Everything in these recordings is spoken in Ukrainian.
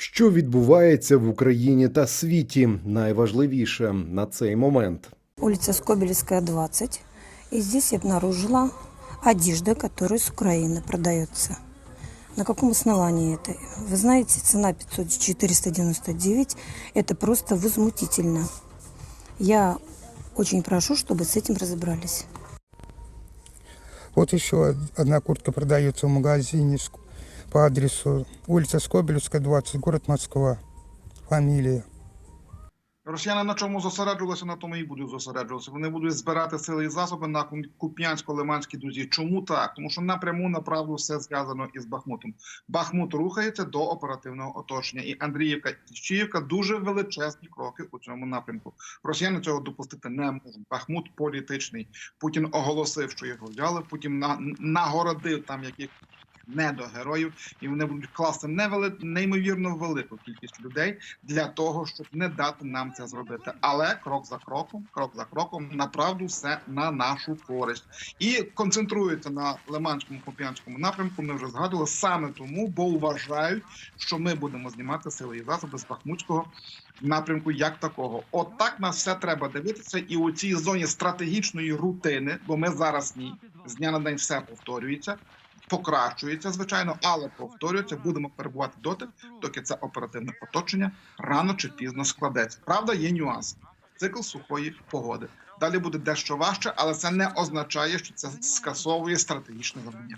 Що відбувається в Україні та світі? Найважливіше на цей момент. улица Скобелевская, 20. И здесь я обнаружила одежда, которая с Украины продается. На каком основании это? Вы знаете, цена 500 499. Это просто возмутительно. Я очень прошу, чтобы с этим разобрались. Вот еще одна куртка продается в магазине Ск- по адресу улица Скобелевская, 20, город Москва. Фамилия. Росіяни на чому зосереджувалися, на тому і будуть зосереджуватися. Вони будуть збирати сили і засоби на Куп'янсько-Лиманській дузі. Чому так? Тому що напряму направду все зв'язано із Бахмутом. Бахмут рухається до оперативного оточення, і Андріївка і Тищіївка дуже величезні кроки у цьому напрямку. Росіяни цього допустити не можуть. Бахмут політичний. Путін оголосив, що його взяли. Путін на- нагородив там яких недогероїв, і вони будуть класти невели... неймовірно велику кількість людей для того, щоб не дати нам це зробити. Але крок за кроком, крок за кроком, направду все на нашу користь і концентруються на Лиманському Куп'янському напрямку. Ми вже згадували саме тому, бо вважають, що ми будемо знімати сили і засоби з Бахмутського напрямку як такого. От так на все треба дивитися, і у цій зоні стратегічної рутини, бо ми зараз в ній з дня на день все повторюється. Покращується, звичайно, але повторюється, будемо перебувати доти, доки це оперативне оточення рано чи пізно складеться. Правда, є нюанси. Цикл сухої погоди. Далі буде дещо важче, але це не означає, що це скасовує стратегічне завдання.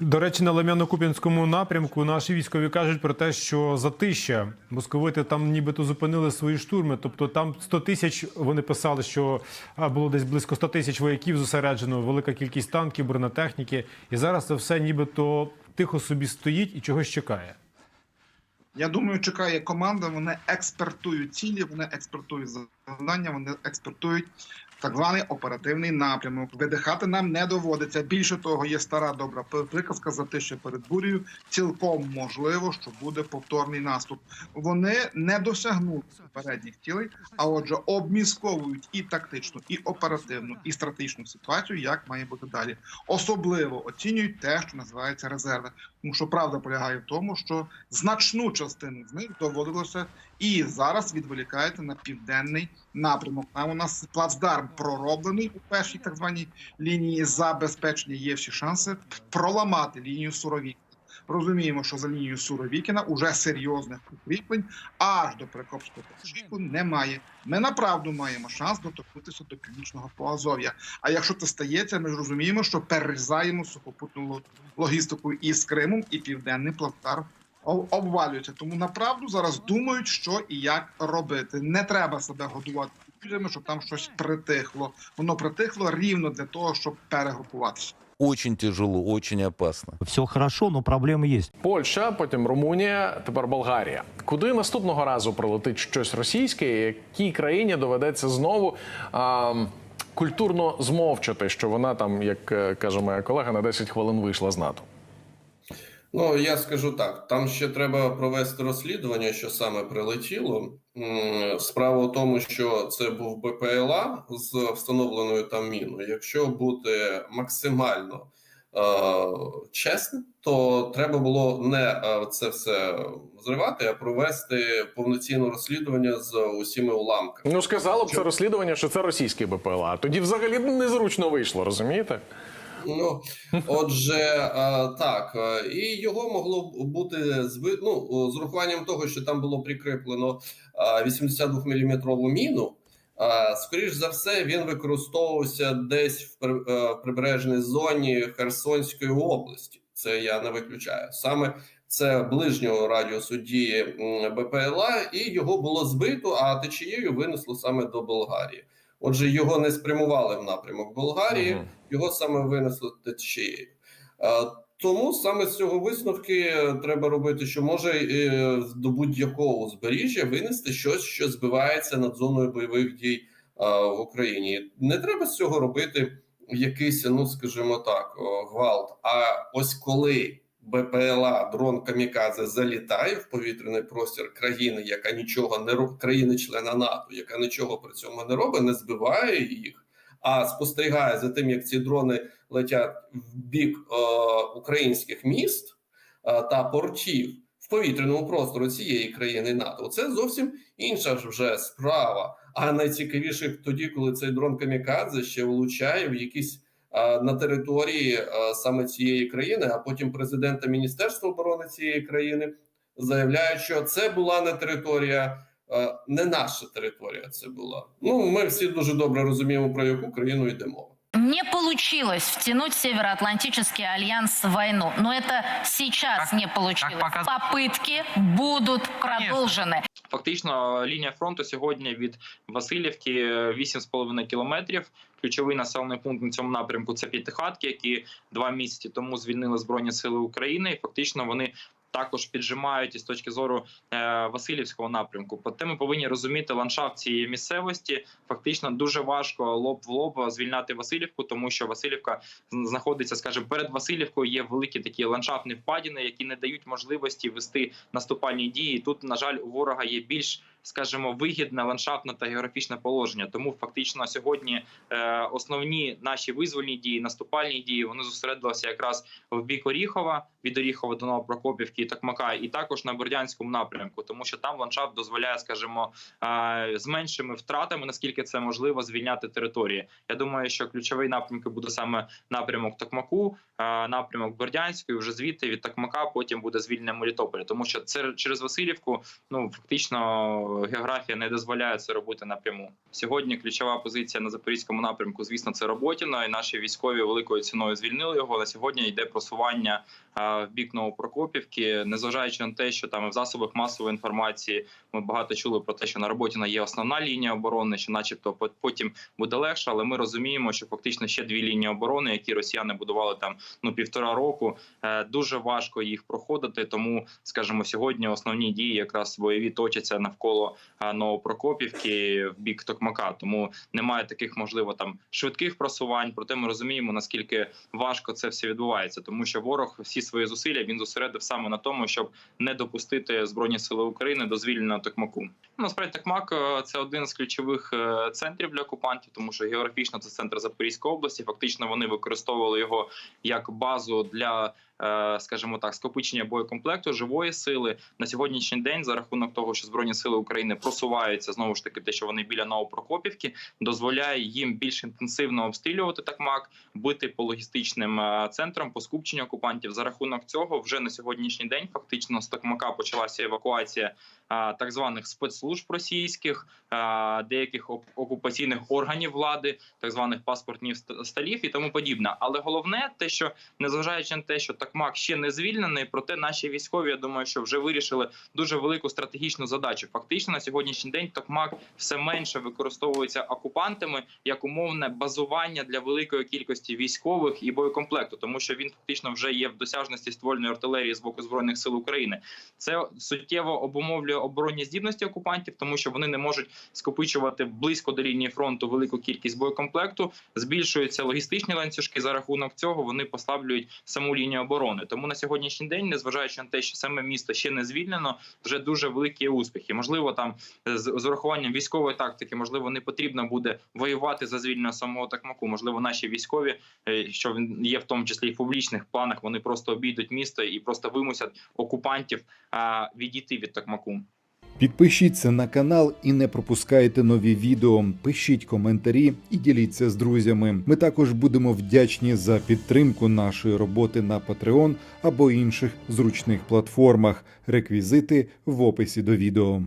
До речі, на Лем'яно-Куп'янському напрямку наші військові кажуть про те, що затища московити там нібито зупинили свої штурми. Тобто там 100 тисяч вони писали, що було десь близько 100 тисяч вояків зосереджено, велика кількість танків, бронетехніки. І зараз це все нібито тихо собі стоїть і чогось чекає. Я думаю, чекає команда. Вони експертують цілі, вони експертують завдання, вони експертують так званий оперативний напрямок. Видихати нам не доводиться. Більше того, є стара добра приказка за те, що перед бурею цілком можливо, що буде повторний наступ. Вони не досягнуть попередніх цілей, а отже, обмісковують і тактичну, і оперативну, і стратегічну ситуацію, як має бути далі. Особливо оцінюють те, що називається резерви. Тому що правда полягає в тому, що значну частину з них доводилося і зараз відволікаєте на південний напрямок. Там у нас плацдарм пророблений у першій так званій лінії забезпечення. Є всі шанси проламати лінію Суровікіна. Розуміємо, що за лінією Суровікіна уже серйозних укріплень аж до Прикопського перешийку немає. Ми направду маємо шанс доторкнутися до північного Поазов'я. А якщо це стається, ми ж розуміємо, що перерізаємо сухопутну логістику із Кримом і південний плацдарм об- обвалюється. Тому направду зараз думають, що і як робити. Не треба себе годувати ілюзіями, щоб там щось притихло. Воно притихло рівно для того, щоб перегрупуватися. Очень тяжело, очень опасно. Все хорошо, но проблемы есть. Польща, потім Румунія, тепер Болгарія. Куди наступного разу прилетить щось російське? і Якій країні доведеться знову а, культурно змовчати, що вона там, як е, каже моя колега, на 10 хвилин вийшла з НАТО? Ну, я скажу так: там ще треба провести розслідування, що саме прилетіло. Справа в тому, що це був БПЛА з встановленою там міною. Якщо бути максимально е, чесним, то треба було не е, це все зривати, а провести повноцінне розслідування з усіма уламками. Ну сказало б це розслідування, що це російський БПЛА. Тоді взагалі незручно вийшло, розумієте? Ну, отже, е, так, е, і його могло бути зби... ну, з урахуванням того, що там було прикріплено 82 мм міну. е, Скоріш за все, він використовувався десь в при- е, прибережній зоні Херсонської області. Це я не виключаю. Саме це ближнього радіусу дії БПЛА, і його було збито, а течією винесло саме до Болгарії. Отже, його не спрямували в напрямок Болгарії Мгм. його саме винесло течією. Тому саме з цього висновки треба робити, що може е, до будь-якого узбережжя винести щось, що збивається над зоною бойових дій е, в Україні. Не треба з цього робити якийсь, ну скажімо так, гвалт. А ось коли БПЛА дрон Камікадзе залітає в повітряний простір країни, яка нічого не робить, країни-члена НАТО, яка нічого при цьому не робить, не збиває їх, а спостерігає за тим, як ці дрони летять в бік е, українських міст е, та портів. в повітряному простору цієї країни НАТО. Це зовсім інша ж вже справа. А найцікавіше тоді, коли цей дрон камікадзе ще влучає в якісь на території а, саме цієї країни, а потім президент та міністерство оборони цієї країни заявляють, що це була не територія, а, не наша територія. Це була. Ну ми всі дуже добре розуміємо про яку країну йде мова. Не получилось втянуть Североатлантический альянс в войну. Но это сейчас не получилось. как показ- Попытки будут продолжены. Фактично, лінія фронту сьогодні від Васильівки е, 8,5 кілометрів. Ключовий населений пункт на цьому напрямку це П'ятихатки, які два місяці тому звільнили Збройні Сили України. І фактично вони також піджимають із точки зору е, Васильівського напрямку. Проте ми повинні розуміти ландшафт цієї місцевості. Фактично дуже важко лоб в лоб звільняти Васильівку, тому що Васильівка знаходиться, скажімо, перед Васильівкою є великі такі ландшафтні впадіни, які не дають можливості вести наступальні дії. Тут, на жаль, у ворога є більш скажімо, вигідне ландшафтне та географічне положення. Тому фактично сьогодні е, основні наші визвольні дії, наступальні дії, вони зосередилися якраз в бік Оріхова, від Оріхова до Новопрокопівки і Токмака, і також на Бердянському напрямку, тому що там ландшафт дозволяє, скажімо, е, з меншими втратами, наскільки це можливо, звільняти території. Я думаю, що ключовий напрямок буде саме напрямок Токмаку, е, напрямок Бердянської. Вже звідти від Токмака потім буде звільнення Мелітополя, тому що це через Васильівку. Ну фактично географія не дозволяє це робити напряму. Сьогодні ключова позиція на запорізькому напрямку, звісно, це Роботіно, і наші військові великою ціною звільнили його. На сьогодні йде просування в бік Новопрокопівки, незважаючи на те, що там в засобах масової інформації ми багато чули про те, що на Роботіно є основна лінія оборони, що, начебто, по- потім буде легше, але ми розуміємо, що фактично ще дві лінії оборони, які росіяни будували там ну півтора року. Е, Дуже важко їх проходити. Тому, скажімо, сьогодні основні дії якраз бойові точаться навколо Новопрокопівки в бік Токмака. Тому немає таких можливо там швидких просувань. Проте ми розуміємо наскільки важко це все відбувається, тому що ворог всі свої зусилля він зосередив саме на тому, щоб не допустити збройні сили України до звільнення Токмаку. Ну, Насправді Токмак е, це один з ключових е, центрів для окупантів, тому що географічно це центр Запорізької області. Фактично вони використовували його як базу для, е, скажімо так, скопичення боєкомплекту живої сили на сьогоднішній день, за рахунок того, що збройні сили України просуваються знову ж таки, те, що вони біля Новопрокопівки, дозволяє їм більш інтенсивно обстрілювати Токмак, бити по логістичним е, центрам, по скупченню окупантів. За рахунок цього, вже на сьогоднішній день фактично з Токмака почалася евакуація так званих спецслужб російських, деяких окупаційних органів влади, так званих паспортних столів і тому подібне. Але головне те, що незважаючи на те, що Токмак ще не звільнений, проте наші військові, я думаю, що вже вирішили дуже велику стратегічну задачу. Фактично на сьогоднішній день Токмак все менше використовується окупантами як умовне базування для великої кількості військових і боєкомплекту, тому що він фактично вже є в досяжності ствольної артилерії з боку збройних сил України. Це суттєво обумовлює оборонні здібності окупантів, тому що вони не можуть скопичувати близько до лінії фронту велику кількість боєкомплекту. Збільшуються логістичні ланцюжки. За рахунок цього вони послаблюють саму лінію оборони. Тому на сьогоднішній день, незважаючи на те, що саме місто ще не звільнено, вже дуже великі успіхи. Можливо, там з, з урахуванням військової тактики, можливо, не потрібно буде воювати за звільнення самого Такмаку. Можливо, наші військові, е, що є в тому числі і в публічних планах, вони просто обійдуть місто і просто вимусять окупантів відійти від Такмаку. Підпишіться на канал і не пропускайте нові відео. Пишіть коментарі і діліться з друзями. Ми також будемо вдячні за підтримку нашої роботи на Patreon або інших зручних платформах. Реквізити в описі до відео.